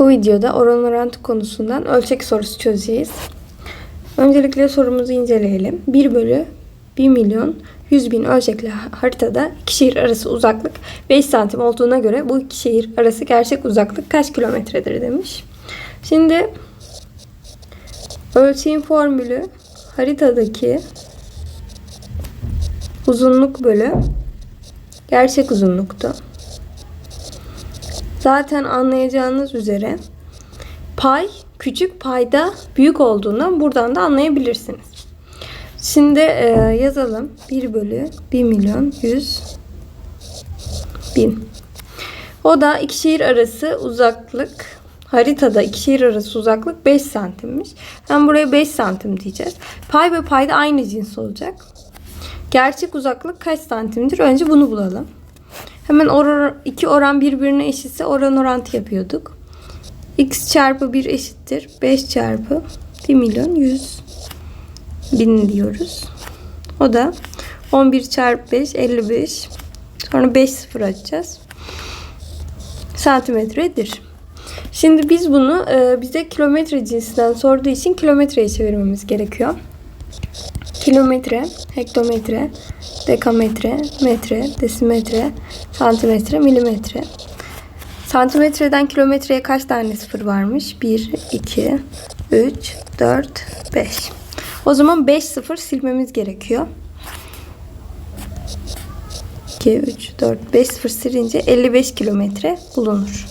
Bu videoda oran orantı konusundan ölçek sorusu çözeceğiz. Öncelikle sorumuzu inceleyelim. 1 bölü 1 milyon 100 bin ölçekli haritada iki şehir arası uzaklık 5 santim olduğuna göre bu iki şehir arası gerçek uzaklık kaç kilometredir demiş. Şimdi ölçeğin formülü haritadaki uzunluk bölü gerçek uzunluktu. Zaten anlayacağınız üzere pay küçük payda büyük olduğundan buradan da anlayabilirsiniz. Şimdi e, yazalım. 1 bölü 1 milyon 100 bin. O da iki şehir arası uzaklık haritada iki şehir arası uzaklık 5 santimmiş. Ben buraya 5 santim diyeceğiz. Pay ve payda aynı cins olacak. Gerçek uzaklık kaç santimdir? Önce bunu bulalım. Hemen or iki oran birbirine eşitse oran orantı yapıyorduk. x çarpı 1 eşittir. 5 çarpı 1 milyon 100 bin diyoruz. O da 11 çarpı 5 55. Sonra 5 sıfır açacağız. Santimetredir. Şimdi biz bunu e, bize kilometre cinsinden sorduğu için kilometreye çevirmemiz gerekiyor. Kilometre, hektometre, dekametre, metre, desimetre, santimetre, milimetre. Santimetreden kilometreye kaç tane sıfır varmış? 1, 2, 3, 4, 5. O zaman 5 sıfır silmemiz gerekiyor. 2, 3, 4, 5 sıfır silince 55 kilometre bulunur.